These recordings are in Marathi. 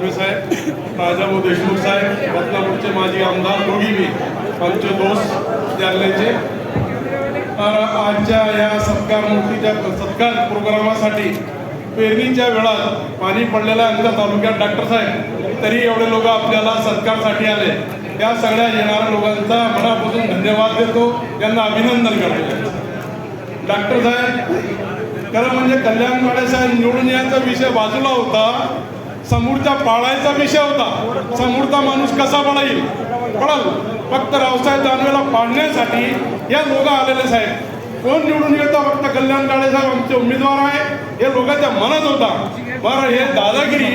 दानवे साहेब राजाभाऊ देशमुख साहेब रत्नापूरचे माजी आमदार दोघी मी आमचे दोस्त जालन्याचे तर आजच्या या सत्कार मूर्तीच्या सत्कार प्रोग्रामासाठी पेरणीच्या वेळात पाणी पडलेल्या आमच्या तालुक्यात डॉक्टर साहेब तरी एवढे लोक आपल्याला सत्कारसाठी आले. त्या सगळ्या येणाऱ्या लोकांचा मनापासून धन्यवाद देतो. त्यांना अभिनंदन करतो. डॉक्टर साहेब खरं म्हणजे कल्याण माडे साहेब निवडून याचा विषय बाजूला होता. समोरचा पाळायचा विषय होता. समोरचा माणूस कसा पळाईल पळाल फक्त रावसाहेब दानवेला पाडण्यासाठी या लोक आलेले साहेब. कोण निवडून येतं फक्त कल्याण काळे साहेब आमचे उमेदवार आहे. हे लोकांच्या मनात होता. बरं हे दादागिरी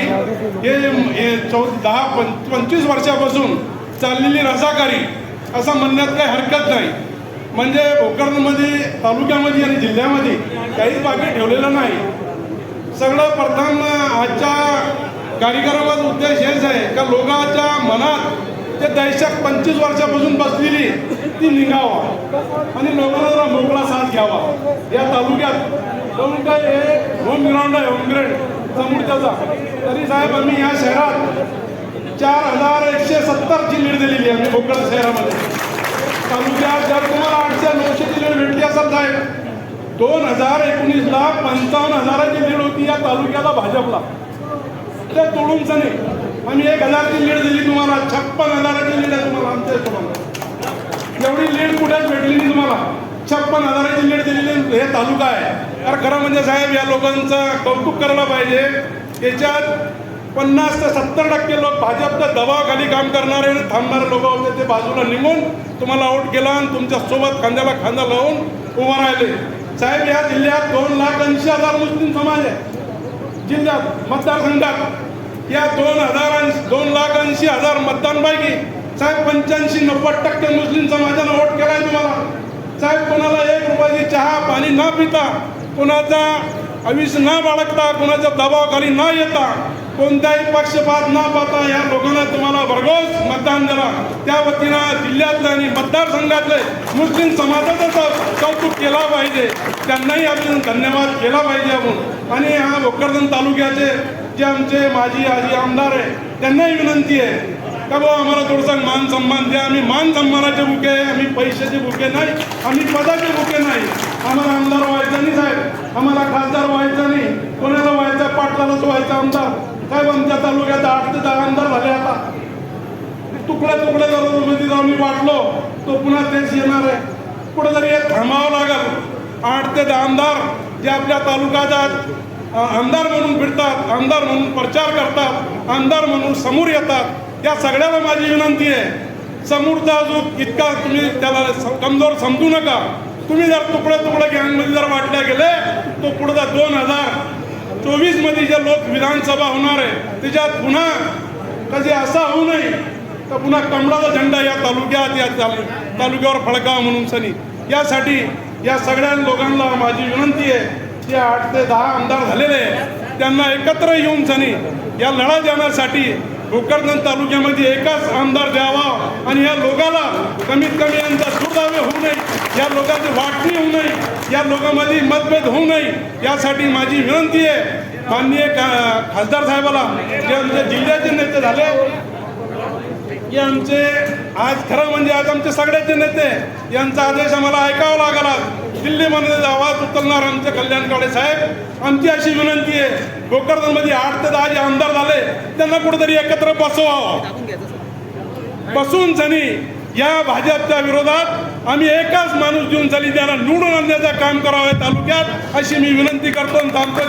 हे हे चौ दहा पं पंचवीस वर्षापासून चाललेली रसाकारी असं म्हणण्यात काही हरकत नाही. म्हणजे गोकर्णमध्ये तालुक्यामध्ये आणि जिल्ह्यामध्ये काहीच बाकी ठेवलेलं नाही. सगळं प्रथम आजच्या कार्यक्रमाचा उद्देश हेच आहे का लोकांच्या मनात ते दहशत पंचवीस वर्षापासून बसलेली ती निघावा आणि लोकांना मोकळा साथ घ्यावा. या तालुक्यात म्हणून काय हे होम ग्राउंड आहे होम ग्रेड समोरच्याचा. तरी साहेब आम्ही या शहरात चार हजार एकशे सत्तरची लीड दिलेली आहे आम्ही शहरामध्ये. तालुक्यात जर तुम्हाला आठशे नऊशेची लीड भेटली असेल साहेब दोन हजार एकोणीसला पंचावन्न हजाराची लीड होती या तालुक्याला भाजपला. ते तोडून मग आम्ही एक हजारची लीड दिली तुम्हाला. छप्पन हजाराची लीड आहे तुम्हाला आमच्या तुम्हाला एवढी लीड कुठेच भेटली नाही तुम्हाला? छप्पन हजाराची लीड दिलेली हे तालुका आहे. तर खरं म्हणजे साहेब या लोकांचं कौतुक करायला पाहिजे. याच्यात पन्नास ते सत्तर टक्के लोक भाजपच्या दबावाखाली काम करणारे आणि थांबणारे लोक होते. ते बाजूला निघून तुम्हाला आऊट केला आणि तुमच्यासोबत खांद्याला खांदा लावून उभं राहिले. साहेब या जिल्ह्यात दोन लाख ऐंशी हजार मुस्लिम समाज आहे. जिल्ह्यात मतदारसंघात या दोन हजार दोन लाख ऐंशी हजार मतदानपैकी साहेब पंच्याऐंशी नव्वद टक्के मुस्लिम समाजानं वोट केलाय तुम्हाला. साहेब कोणाला एक रुपयाची चहा पाणी न पिता कोणाचा आयुष्य न बाळगता कोणाच्या दबावाखाली न येता कोणताही पक्षपात न पाहता या लोकांना तुम्हाला भरघोस मतदान दिला त्या वतीनं जिल्ह्यातले आणि मतदारसंघातले मुस्लिम समाजाचा केला पाहिजे. त्यांनाही आपण धन्यवाद केला पाहिजे आपण. आणि ह्या भोकरदन तालुक्याचे जे आमचे माजी आजी आमदार आहे त्यांनाही विनंती आहे. का बाबा आम्हाला थोडंसं मान सन्मान द्या. आम्ही मान सन्मानाचे बुके आहे आम्ही पैशाचे बुके नाही आम्ही पदाचे बुके नाही. आम्हाला आमदार व्हायचं नाही साहेब. आम्हाला खासदार व्हायचं नाही. कोणाला व्हायचं पाटलालाच व्हायचं आमदार. साहेब आमच्या तालुक्यात आठ ते दहा आमदार झाले आता. तुकड्या तुकड्या मध्ये जाऊन मी वाटलो. तो पुन्हा तेच येणार आहे. कुठेतरी हे थांबावं लागेल. आठ ते दहा आमदार जे आपल्या तालुक्यात आमदार म्हणून फिरतात आमदार म्हणून प्रचार करतात आमदार म्हणून समोर येतात या सगळ्याला माझी विनंती आहे. समोरचा जो इतका तुम्ही त्याला स- कमजोर समजू नका. तुम्ही जर तुकडे तुकडे गँगमध्ये जर वाटल्या गेले तो पुढचा दोन हजार चोवीसमध्ये जे लोक विधानसभा होणार आहे त्याच्यात पुन्हा कधी असा होऊ नये तर पुन्हा कमळाचा झेंडा या तालुक्यात या तालु तालुक्यावर फडकावा म्हणून सनी. यासाठी या सगळ्या लोकांना माझी विनंती आहे जे आठ ते दहा आमदार झालेले आहेत त्यांना एकत्र येऊन सनी या लढा देण्यासाठी भोकरदन तालुक्यामध्ये एकाच आमदार द्यावा आणि या लोकाला कमीत कमी यांचा सुरदावे होऊ नये या लोकांची वाटणी होऊ नये या लोकांमध्ये मतभेद होऊ नये यासाठी माझी विनंती आहे. माननीय खासदार साहेबाला जे आमच्या जिल्ह्याचे नेते झाले की आमचे आज खरं म्हणजे आज आमचे सगळ्याचे नेते यांचा आदेश आम्हाला ऐकावा लागला. दिल्लीमध्ये आवाज उचलणार आमचे कल्याण काळे साहेब. आमची अशी विनंती आहे भोकरदनमध्ये आठ ते दहा जे आमदार झाले त्यांना कुठेतरी एकत्र बसवावं. बसून सनी या भाजपच्या विरोधात आम्ही एकाच माणूस देऊन सनी त्यांना निवडून आणण्याचं काम करावं तालुक्यात अशी मी विनंती करतो आणि थांबतो